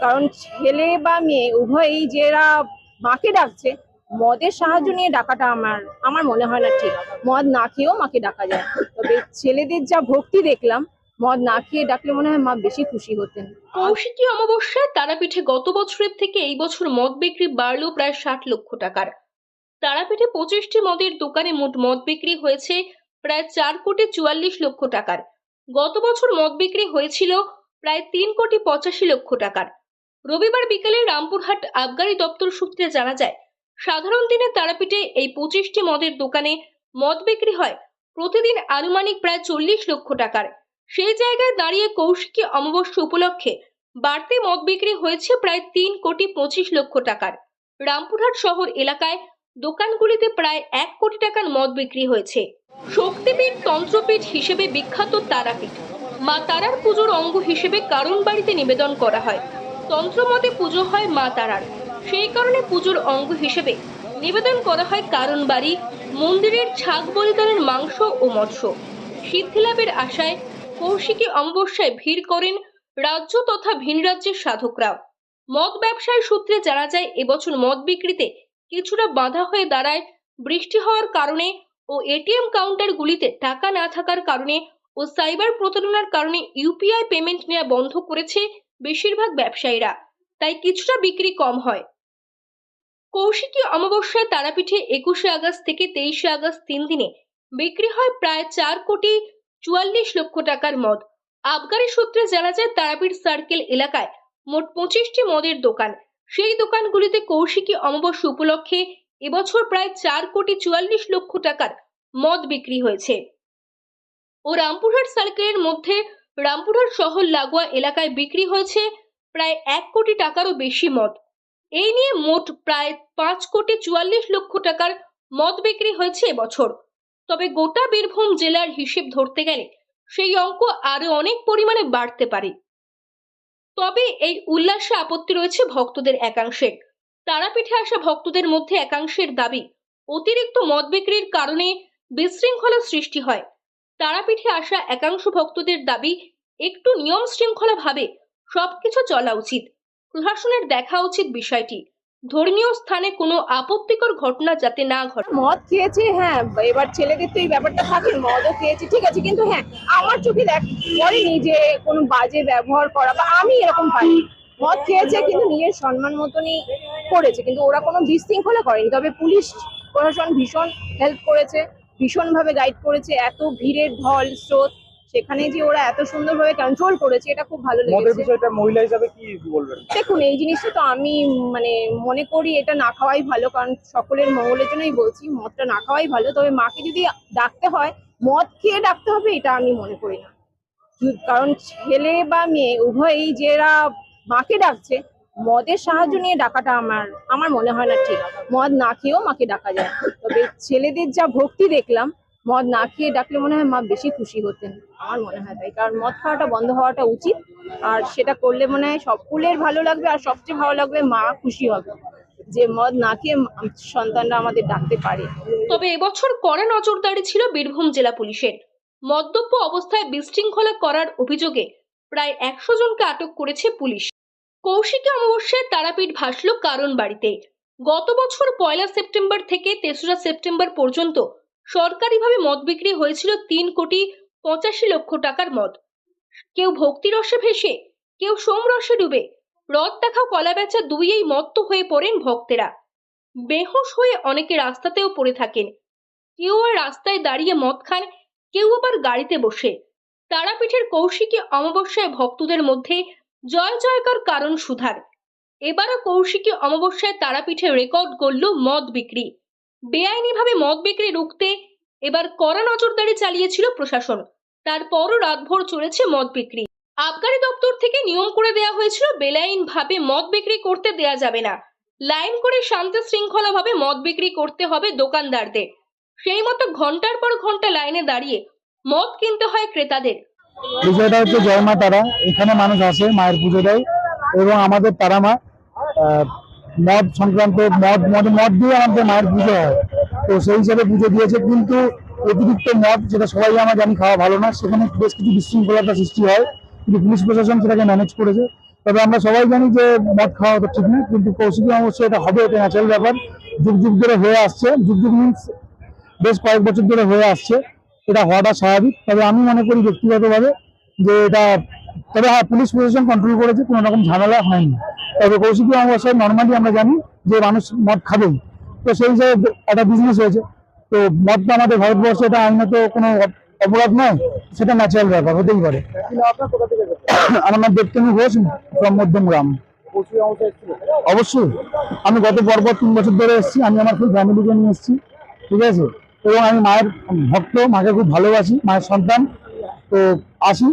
কারণ ছেলে বা মেয়ে, উভয়ই যারা মাকে ডাকছে, মদের সাহায্য নিয়ে ডাকাটা আমার আমার মনে হয় না ঠিক। মদ না খেয়েও মাকে ডাকা যায়। তবে ছেলেদের যা ভক্তি দেখলাম, মদ না খেয়ে ডাকলে মনে হয় মা বেশি খুশি হতেন। কৌশিকী অমাবস্যায় তারাপীঠে গত বছরের থেকে এই বছর মদ বিক্রি বাড়লো প্রায় ষাট লক্ষ টাকার। তারাপীঠে পঁচিশটি মদের দোকানে মোট মদ বিক্রি হয়েছে প্রায় চার কোটি চুয়াল্লিশ লক্ষ টাকার। গত বছর মদ বিক্রি হয়েছিল প্রায় তিন কোটি পঁচাশি লক্ষ টাকার। রবিবার বিকেলে রামপুরহাট আবগারি দপ্তর সূত্রে জানা যায়, সাধারণ দিনে তারাপীঠে এই পঁচিশটি মদের দোকানে মদ বিক্রি হয়। প্রতিদিন আনুমানিক প্রায় চল্লিশ লক্ষ টাকার। সেই জায়গায় দাঁড়িয়ে কৌশিকী অমাবস্যা উপলক্ষে বাড়তি মদ বিক্রি হয়েছে প্রায় তিন কোটি পঁচিশ লক্ষ টাকার। রামপুরহাট শহর এলাকায় দোকানগুলিতে প্রায় এক কোটি টাকার মদ বিক্রি হয়েছে। শক্তিপীঠ তন্ত্রপীঠ হিসেবে বিখ্যাত তারাপীঠ। মা তারার পুজোর অঙ্গ হিসেবে কারণ বাড়িতে নিবেদন করা হয়। তন্ত্রমতে পুজো হয় মা তারার। সেই কারণে পুজোর অঙ্গ হিসেবে নিবেদন করা হয় কারণ বাড়ি, মন্দিরের ছাগ বলিদানের মাংস ও মৎস্য। সিদ্ধিলাভের আশায় কৌশিকী অমাবস্যায় ভিড় করেন রাজ্য তথা ভিন রাজ্যের সাধকরাও মদ ব্যবসায় সূত্রে জানা যায়, এবছর মদ বিক্রিতে কিছুটা বাধা হয়ে দাঁড়ায় বৃষ্টি হওয়ার কারণে ও এটিএম কাউন্টারগুলিতে টাকা না থাকার কারণে ও সাইবার প্রতারণার কারণে ইউপিআই পেমেন্ট নেওয়া বন্ধ করেছে বেশিরভাগ ব্যবসায়ীরা। তাই কিছুটা বিক্রি কম হয়। কৌশিকী অমাবস্যায় তারাপীঠে একুশে আগস্ট থেকে তেইশে আগস্ট তিন দিনে বিক্রি হয় প্রায় চার কোটি চুয়াল্লিশ লক্ষ টাকার মদ। আবগারি সূত্রে জানা যায়, তারাপীঠ সার্কেল এলাকায় মোট পঁচিশটি মদের দোকান। সেই দোকানগুলিতে কৌশিকী অমাবস্যা উপলক্ষে এবছর প্রায় চার কোটি চুয়াল্লিশ লক্ষ টাকার মদ বিক্রি হয়েছে। ও রামপুরহাট সার্কেলের মধ্যে রামপুরহাট শহর লাগোয়া এলাকায় বিক্রি হয়েছে প্রায় এক কোটি টাকারও বেশি মদ। এই নিয়ে মোট প্রায় পাঁচ কোটি চুয়াল্লিশ লক্ষ টাকার মদ বিক্রি হয়েছে এবছর। তবে গোটা বীরভূম জেলার হিসেব ধরতে গেলে সেই অঙ্ক আরও অনেক পরিমাণে বাড়তে পারে। তবে এই উল্লাসে আপত্তি রয়েছে ভক্তদের একাংশের তারাপীঠে আসা ভক্তদের মধ্যে একাংশের দাবি, অতিরিক্ত মদ বিক্রির কারণে বিশৃঙ্খলা সৃষ্টি হয়। তারাপীঠে আসা একাংশ ভক্তদের দাবি, একটু নিয়ম শৃঙ্খলা ভাবে সবকিছু চলা উচিত। প্রশাসনের দেখা উচিত বিষয়টি। ধর্মীয় স্থানে কোনো আপত্তিকর ঘটনা যাতে না ঘটে। মদ খেয়েছে হ্যাঁ এবার ছেলেদের তো এই ব্যাপারটা থাকে মদও খেয়েছে, ঠিক আছে, কিন্তু হ্যাঁ আমার চোখে দেখ পড়েনি যে কোনো বাজে ব্যবহার করা, বা আমি এরকম পাইনি মদ খেয়েছে, কিন্তু নিজের সম্মান মতনই করেছে, কিন্তু ওরা কোনো বিশৃঙ্খলা করেনি। তবে পুলিশ প্রশাসন ভীষণ হেল্প করেছে। ভীষণভাবে গাইড করেছে এত ভিড়ের ঢল স্রোত সেখানে যে ওরা এত সুন্দরভাবে কন্ট্রোল করেছে এটা খুব ভালো লেগেছে। বিষয়টা মহিলা হিসাবে কি বলবেন? দেখুন এই জিনিসটা তো আমি মানে মনে করি এটা না খাওয়াই ভালো কারণ সকলের মঙ্গলের জন্যই বলছি মদটা না খাওয়াই ভালো তবে মাকে যদি ডাকতে হয় মদ খেয়ে ডাকতে হবে এটা আমি মনে করি না। কারণ ছেলে বা মেয়ে উভয়ই যারা মাকে ডাকছে মদের সাহায্য নিয়ে ডাকাটা আমার আমার মনে হয় না ঠিক। মদ না খেয়েও মাকে ডাকা যায়। তবে ছেলেদের যা ভক্তি দেখলাম, মদ না খেয়ে ডাকলে মনে হয় মা বেশি খুশি হতেন। আমার মনে হয় তাই। কারণ মদ খাওয়াটা বন্ধ হওয়াটা উচিত। আর সেটা করলে মনে হয় সকলের ভালো লাগবে, আর সবচেয়ে ভালো লাগবে মা খুশি হবে। যে মদ না খেয়ে সন্তানরা আমাদের ডাকতে পারে। তবে এবছর কড়া নজরদারি ছিল বীরভূম জেলা পুলিশের। মদ্যপ অবস্থায় বিশৃঙ্খলা করার অভিযোগে প্রায় একশো জনকে আটক করেছে পুলিশ। কৌশিকী অমাবস্যায় তারাপীঠ ভাসল কারণ বাড়িতে। গত বছর পয়লা সেপ্টেম্বর থেকে তেসরা সেপ্টেম্বর পর্যন্ত সরকারিভাবে মদ বিক্রি হয়েছিল তিন কোটি পঁচাশি লক্ষ টাকার মদ। কেউ ভক্তিরসে ভেসে, কেউ সোমরসে ডুবে রদ দেখা কলা বেচা দুইয়েই মত্ত হয়ে পড়েন ভক্তেরা। বেহুশ হয়ে অনেকে রাস্তাতেও পড়ে থাকেন। কেউ আর রাস্তায় দাঁড়িয়ে মদ খান, কেউ আবার গাড়িতে বসে। তারাপীঠের কৌশিকী অমাবস্যায় ভক্তদের মধ্যে জয় জয়কার কারণ সুধার। এবারও কৌশিকী অমাবস্যায় তারাপীঠে রেকর্ড করল মদ বিক্রি। বেআইনিভাবে মদ বিক্রি রুখতে এবার কড়া নজরদারি চালিয়েছিল প্রশাসন। তারপরও রাতভর চলেছে মদ বিক্রি। আবগারি দপ্তর থেকে নিয়ম করে দেওয়া হয়েছিল বেলাইন ভাবে মদ বিক্রি করতে দেয়া যাবে না। লাইন করে শান্ত শৃঙ্খলা ভাবে মদ বিক্রি করতে হবে দোকানদারদের। সেই মতো ঘণ্টার পর ঘণ্টা লাইনে দাঁড়িয়ে মদ কিনতে হয় ক্রেতাদের। বিষয়টা হচ্ছে জয় মা তারা। এখানে মানুষ আসে মায়ের পুজো দেয় এবং আমাদের তারা মা মদ সংক্রান্ত, মদ মদ মদ দিয়ে আমাদের মায়ের পুজো হয়। তো সেই হিসাবে পুজো দিয়েছে। কিন্তু অতিরিক্ত মদ, যেটা সবাই আমার জানি খাওয়া ভালো না, সেখানে বেশ কিছু বিশৃঙ্খলতা সৃষ্টি হয়। কিন্তু পুলিশ প্রশাসন সেটাকে ম্যানেজ করেছে। তবে আমরা সবাই জানি যে মদ খাওয়া তো ঠিক না, কিন্তু কৌশিকী অবশ্যই এটা হবে, এটা ন্যাচারাল ব্যাপার। যুগ যুগ ধরে হয়ে আসছে। যুগ যুগ মিনস বেশ কয়েক বছর ধরে হয়ে আসছে। এটা হওয়াটা স্বাভাবিক। তবে আমি মনে করি ব্যক্তিগতভাবে যে এটা, তবে হ্যাঁ পুলিশ প্রশাসন কন্ট্রোল করেছে, কোনো রকম ঝামেলা হয়নি। তবে কৌশিকী অমাবস্যায় নর্মালি আমরা জানি যে মানুষ মদ খাবেই। তো সেই হিসাবে একটা বিজনেস হয়েছে। তো মদটা আমাদের ভারতবর্ষে এটা আইনত কোনো অপ- অপরাধ নয়, সেটা ন্যাচারাল ব্যাপার, হতেই পারে। আমার নাম দেবতনু ঘোষ ফ্রম মধ্যম গ্রাম। অবশ্যই। আমি গত পরপর তিন বছর ধরে এসেছি, আমি আমার ফুল ফ্যামিলিকে নিয়ে এসেছি, ঠিক আছে? এবং আমি মায়ের ভক্ত মাকে খুব ভালোবাসি মায়ের সন্তান। তো আসি।